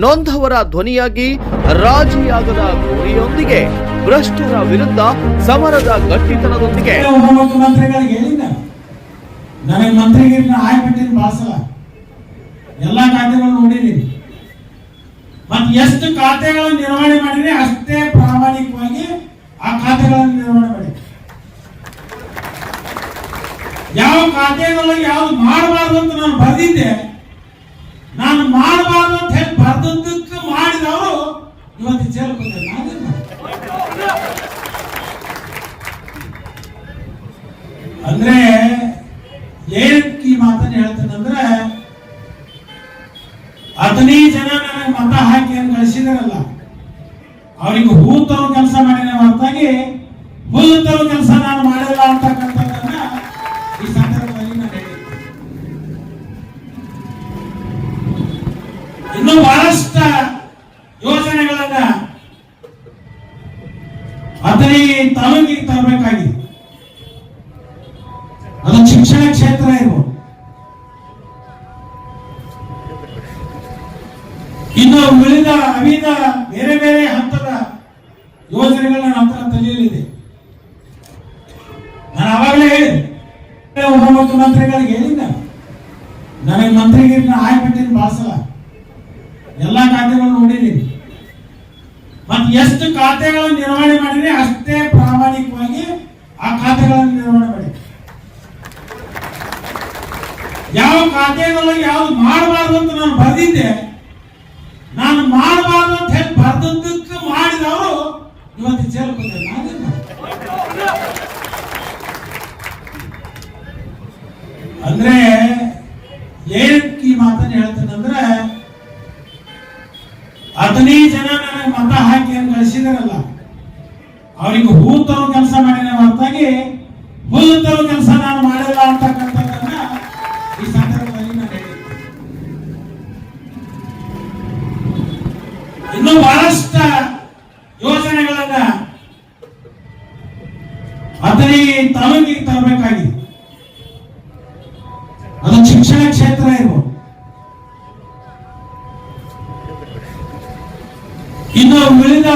ನೊಂದವರ ಧ್ವನಿಯಾಗಿ ರಾಜಿಯಾಗದ ಗುರಿಯೊಂದಿಗೆ ಭ್ರಷ್ಟರ ವಿರುದ್ಧ ಸಮರದ ಗಟ್ಟಿತನದೊಂದಿಗೆ. ಉಪಮುಖ್ಯಮಂತ್ರಿಗಳಿಗೆ ಹೇಳಿದ್ದ. ನನಗೆ ಮಂತ್ರಿಗಿರಿನ ಆಯ್ಬಿಟ್ಟಿನ ಬಾಸಲ ಎಲ್ಲ ಖಾತೆಗಳು ನೋಡಿದೀನಿ ಮತ್ ಎಷ್ಟು ಖಾತೆಗಳನ್ನು ನಿರ್ವಹಣೆ ಮಾಡಿದ್ರೆ ಅಷ್ಟೇ ಪ್ರಾಮಾಣಿಕವಾಗಿ ಆ ಖಾತೆಗಳನ್ನು ನಿರ್ವಹಣೆ ಮಾಡಿ ಯಾವ ಖಾತೆಗಳು ಯಾವ್ದು ಮಾಡಬಾರ್ದು ಅಂತ ನಾನು ಬರೆದಿದ್ದೆ. ನಾನು ಮಾಡಬಾರ್ದು ಅಂತ ಹೇಳಿ ಬರ್ದದ್ದಕ್ಕೆ ಮಾಡಿದವರು ಇವತ್ತು ಜೈಲು? ಅಂದ್ರೆ ಏನಕ್ಕೆ ಈ ಮಾತನ್ನ ಹೇಳ್ತೇನಂದ್ರೆ ಹದಿನೈದು ಜನ ನನಗೆ ಮತ ಹಾಕಿ ಅಂತ ಕಳಿಸಿದಾರಲ್ಲ, ಅವರಿಗೆ ಹೂ ತರೋ ಕೆಲಸ ಮಾಡಿದ ಹೊರತಾಗಿ ಹುಲ್ಲು ತರೋ ಕೆಲಸ ನಾನು ಮಾಡಿಲ್ಲ ಅಂತಕ್ಕಂಥದ್ದನ್ನ ಇನ್ನು ಬಹಳಷ್ಟು ಯೋಜನೆಗಳನ್ನ ಹದಿನೈದು ತಾಲೂಕಿಗೆ ತರಬೇಕಾಗಿದೆ. ಅದು ಶಿಕ್ಷಣ ಕ್ಷೇತ್ರ ಇರ್ಬೋದು. ಇನ್ನು ಉಳಿದ ಅವಿದ ಬೇರೆ ಬೇರೆ ಹಂತದ ಯೋಜನೆಗಳನ್ನ ನಂತರ ತಲೆಯಲ್ಲಿದೆ ನಾನು ಅವಾಗಲೇ ಹೇಳಿದೆ ಉಪಮುಖ್ಯಮಂತ್ರಿಗಳಿಗೆ ಹೇಳಿದ್ದ. ನನಗೆ ಮಂತ್ರಿಗಿರಿನ ಆಯ್ಬಿಟ್ಟಿನ ಬಾಸಲ ಎಲ್ಲ ಖಾತೆಗಳು ನೋಡಿದೀನಿ ಮತ್ತೆ ಎಷ್ಟು ಖಾತೆಗಳನ್ನು ನಿರ್ವಹಣೆ ಮಾಡಿದ್ರೆ ಅಷ್ಟೇ ಪ್ರಾಮಾಣಿಕವಾಗಿ ಆ ಖಾತೆಗಳನ್ನು ನಿರ್ವಹಣೆ ಮಾಡಿ ಯಾವ ಖಾತೆಗಳು ಯಾವ್ದು ಮಾಡಬಾರ್ದು ಅಂತ ನಾನು ಬರೆದಿದ್ದೆ, ನಾನು ಮಾಡಬಾರ್ದು ಅಂತ ಹೇಳಿ ಬರ್ದದ್ದಕ್ಕೆ ಮಾಡಿದವರು ಇವತ್ತು ಜೇಲ್ ಅಂದ್ರೆ ಏನಕ್ಕೆ ಈ ಮಾತನ್ನ ಹೇಳ್ತೇನಂದ್ರೆ ಹದಿನೈದು ಜನ ನನಗೆ ಮತ ಹಾಕಿ ಅಂತ ಕಳಿಸಿದಾರಲ್ಲ, ಅವರಿಗೆ ಹೂ ತರೋ ಕೆಲಸ ಮಾಡಿದ ಹೊರತಾಗಿ ಹುಲ್ಲು ತರೋ ಕೆಲಸ ನಾನು ಮಾಡಿಲ್ಲ ಅಂತಕ್ಕಂಥದ್ದನ್ನ ಈ ಸಂದರ್ಭದಲ್ಲಿ ನಾನು ಹೇಳಿದ್ದೆ. ಇನ್ನು ಬಹಳಷ್ಟು ಯೋಜನೆಗಳನ್ನ ಹದಿನೈದು ತಾಲೂಕಿಗೆ ತರಬೇಕಾಗಿದೆ. ಅದು ಶಿಕ್ಷಣ ಕ್ಷೇತ್ರ ಇರ್ಬೋದು. ಇನ್ನು ಉಳಿದ